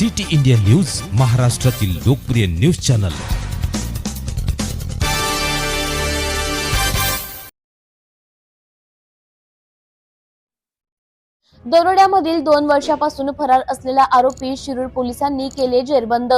City India news महाराष्ट्रातील लोकप्रिय news channel. दरोड्यामधील दोन वर्षापासून फरार असलेला आरोपी शिरूर पोलिसांनी केले जेरबंद.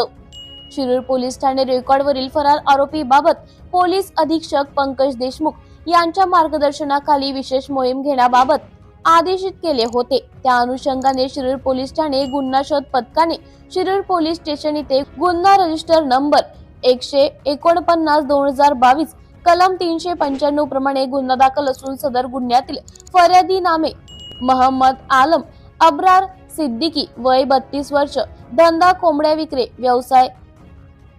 शिरूर पोलीस ठाणे रेकॉर्डवरील फरार आरोपी बाबत पोलीस अधीक्षक पंकज देशमुख यांच्या मार्गदर्शनाखाली विशेष मोहीम घेण्याबाबत आदेशित केले होते. त्या अनुषंगाने शिरूर पोलीस ठाणे गुन्हा शोध पथकाने शिरूर पोलीस स्टेशन इथे गुन्हा रजिस्टर नंबर एकशे एकोणपन्नास दोन हजार बावीस कलम तीनशे पंच्याण्णव प्रमाणे गुन्हा दाखल असून सदर गुन्ह्यातील फर्यादी नामे महम्मद आलम अब्रार सिद्दीकी वय बत्तीस वर्ष धंदा कोंबड्या विक्रे व्यवसाय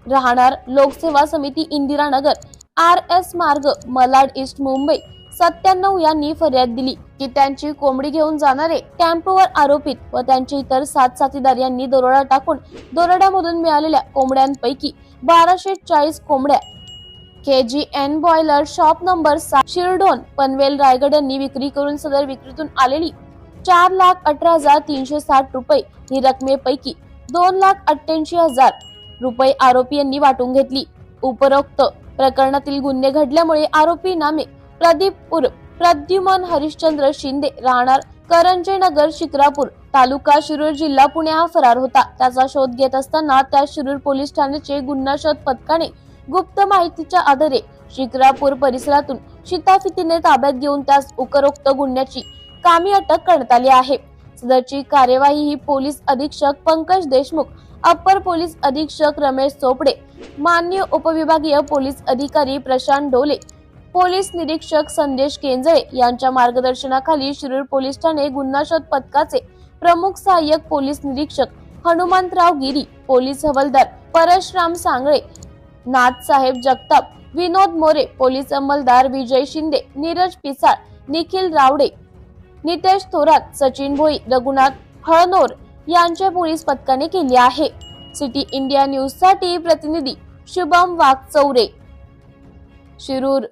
राहणार लोकसेवा समिती इंदिरानगर आर एस मार्ग मलाड ईस्ट मुंबई सत्त्याण्णव यांनी फर्याद दिली की त्यांची कोंबडी घेऊन जाणारे टेम्पोवर आरोपित व त्यांचे इतर सात साथीदार यांनी दरोडा टाकून दरोड्यामधून मिळालेल्या कोंबड्यांपैकी बाराशे चाळीस कोंबड्या K G N broiler shop number सात शिरडोन पनवेल रायगड यांनी विक्री करून सदर विक्रीतून आलेली चार लाख अठरा हजार तीनशे साठ रुपये ही रकमेपैकी दोन लाख अठ्ठ्याऐंशी हजार रुपये आरोपी यांनी वाटून घेतली. उपरोक्त प्रकरणातील गुन्हे घडल्यामुळे आरोपी नामे प्रदीप उर्फ प्रद्युमन हरिश्चंद्र शिंदे राहणार करंजे नगर शिक्रापूर तालुका शिरूर जिल्हा पुणे हा फरार होता. त्याचा शोध घेत असताना त्या शिरूर पोलीस ठाण्याचे गुन्हा शोध पथकाने गुप्त माहितीच्या आधारे शिक्रापूर परिसरातून शिताफितीने ताब्यात घेऊन त्यास उपरोक्त गुन्ह्याची कामी अटक करण्यात आली आहे. सदरची कार्यवाही ही पोलीस अधीक्षक पंकज देशमुख अप्पर पोलीस अधीक्षक रमेश चोपडे मान्य उपविभागीय पोलीस अधिकारी प्रशांत डोले पोलीस निरीक्षक संदेश केंजळे यांच्या मार्गदर्शनाखाली शिरूर पोलीस ठाणे गुन्हा शोध पथकाचे प्रमुख सहाय्यक पोलीस निरीक्षक हनुमंतराव गिरी पोलीस हवलदार परशराम सांगळे नाथसाहेब जगताप विनोद मोरे पोलीस अंमलदार विजय शिंदे नीरज पिसाळ निखिल रावडे नितेश थोरात सचिन भोई रघुनाथ हळनोर यांच्या पोलीस पथकाने केली आहे. सिटी इंडिया न्यूजसाठी प्रतिनिधी शुभम वाघचौरे शिरूर